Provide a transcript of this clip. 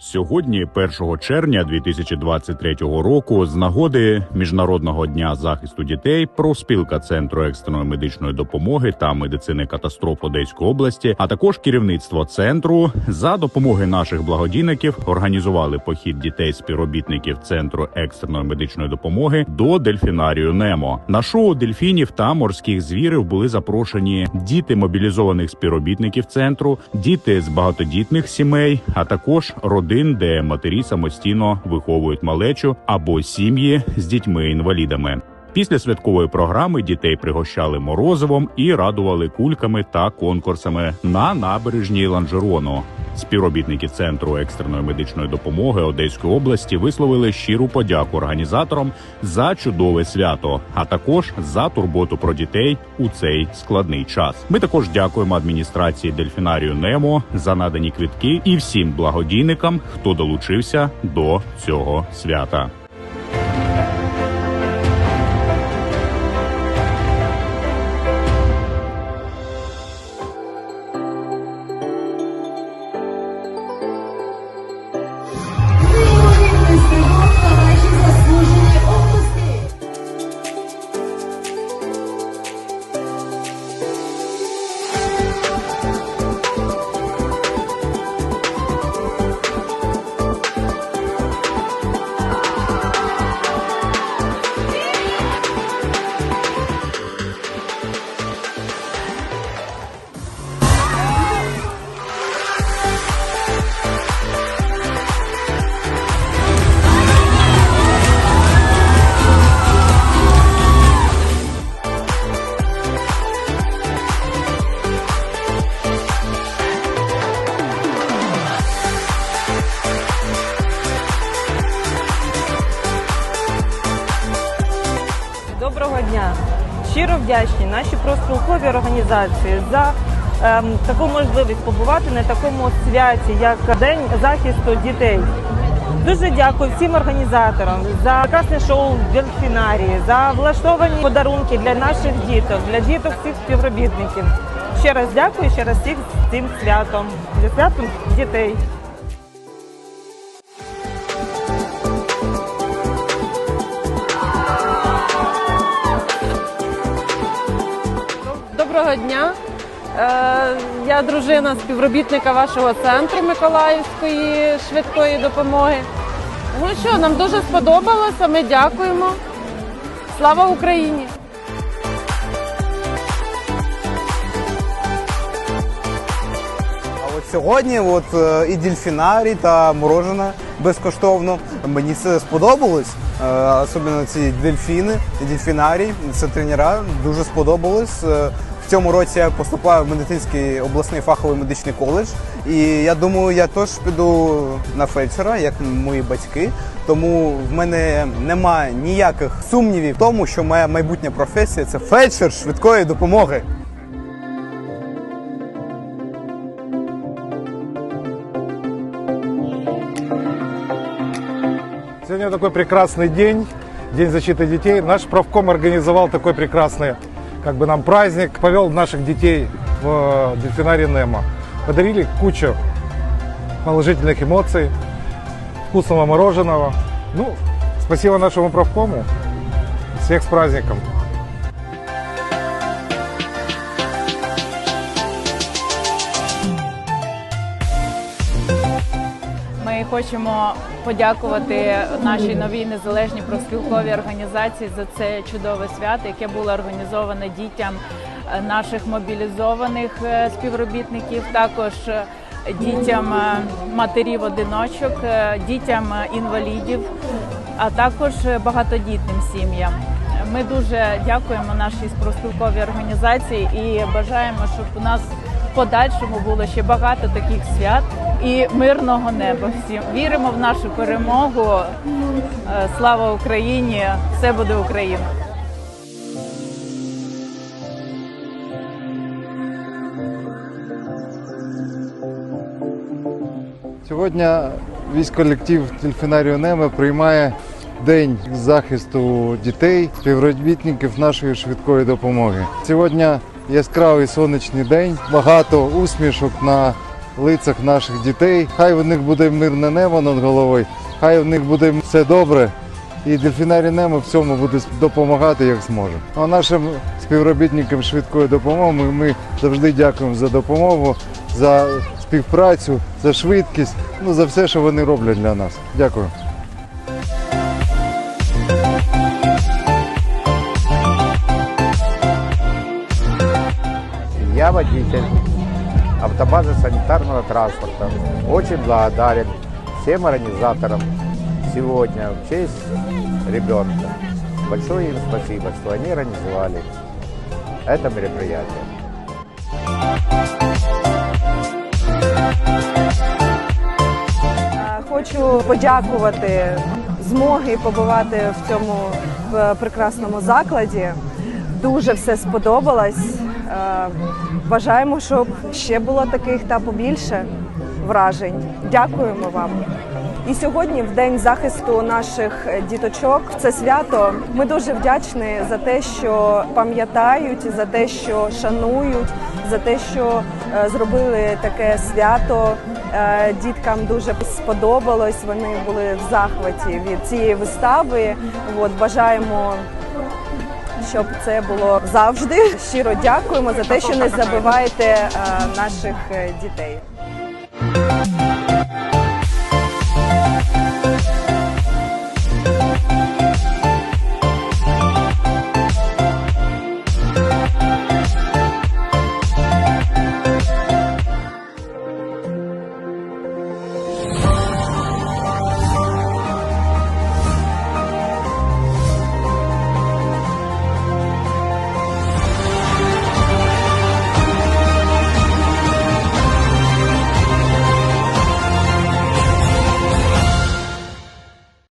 Сьогодні, 1 червня 2023 року, з нагоди міжнародного дня захисту дітей, профспілка центру екстреної медичної допомоги та медицини катастроф Одеської області, а також керівництво центру за допомоги наших благодійників організували похід дітей співробітників центру екстреної медичної допомоги до дельфінарію Немо. На шоу дельфінів та морських звірів були запрошені діти мобілізованих співробітників центру, діти з багатодітних сімей, а також родин, де матері самостійно виховують малечу або сім'ї з дітьми-інвалідами. Після святкової програми дітей пригощали морозивом і радували кульками та конкурсами на набережній Ланжерону. Співробітники центру екстреної медичної допомоги Одеської області висловили щиру подяку організаторам за чудове свято, а також за турботу про дітей у цей складний час. Ми також дякуємо адміністрації дельфінарію Немо за надані квітки і всім благодійникам, хто долучився до цього свята. Щиро вдячні нашій профспілковій організації за ем, таку можливість побувати на такому святі, як День захисту дітей. Дуже дякую всім організаторам за прекрасне шоу в дельфінарії, за влаштовані подарунки для наших діток, для діток всіх співробітників. Ще раз дякую, ще раз всіх з цим святом, зі святом дітей. Доброго дня. Е, Я дружина співробітника вашого центру Миколаївської швидкої допомоги. Ну що, нам дуже сподобалося. Ми дякуємо. Слава Україні! А от сьогодні от, е, і дельфінарій та морожена безкоштовно. Мені це сподобалось. Е, Особливо ці дельфіни дельфінарій. Це тренера. Дуже сподобалось. Е, В цьому році я поступаю в Медицинський обласний фаховий медичний коледж. І я думаю, я теж піду на фельдшера, як мої батьки. Тому в мене немає ніяких сумнівів в тому, що моя майбутня професія це фельдшер швидкої допомоги. Сегодня такой прекрасный день, День защиты детей. Наш правком организовал такой прекрасный Как бы нам праздник, повел наших детей в дельфинарий Немо. Подарили кучу положительных эмоций, вкусного мороженого. Ну, спасибо нашему правкому. Всех с праздником! Ми хочемо подякувати нашій новій незалежній профспілковій організації за це чудове свято, яке було організоване дітям е, наших мобілізованих е, співробітників, також е, дітям матерів одиночок, дітям інвалідів, а також багатодітним сім'ям. Ми дуже дякуємо нашій профспілковій організації і бажаємо, щоб у нас подальшому було ще багато таких свят і мирного неба. Всім віримо в нашу перемогу. Е, Слава Україні! Все буде Україна! Сьогодні військ колектив Дельфінарію Неме приймає День захисту дітей, співробітників нашої швидкої допомоги. Сьогодні яскравий сонячний день, багато усмішок на лицях наших дітей. Хай у них буде мирне небо над головою, хай у них буде все добре. І дельфінарій Немо в цьому буде допомагати як зможе. А нашим співробітникам швидкої допомоги ми завжди дякуємо за допомогу, за співпрацю, за швидкість, ну за все, що вони роблять для нас. Дякую. Я водитель автобазы санитарного транспорта. Очень благодарен всем организаторам сегодня в честь ребенка. Большое им спасибо, что они организовали это мероприятие. Е, Хочу подякувати змоги побувати в цьому прекрасному закладі. Дуже все сподобалось. Е, Бажаємо, щоб ще було таких та побільше вражень. Дякуємо вам. І сьогодні, в день захисту наших діточок, це свято. Ми дуже вдячні за те, що пам'ятають, за те, що шанують, за те, що е, зробили таке свято. Е, Діткам дуже сподобалось. Вони були в захваті від цієї вистави. От бажаємо. Щоб це було завжди. Щиро дякуємо за те, що не забиваєте е, наших е, дітей.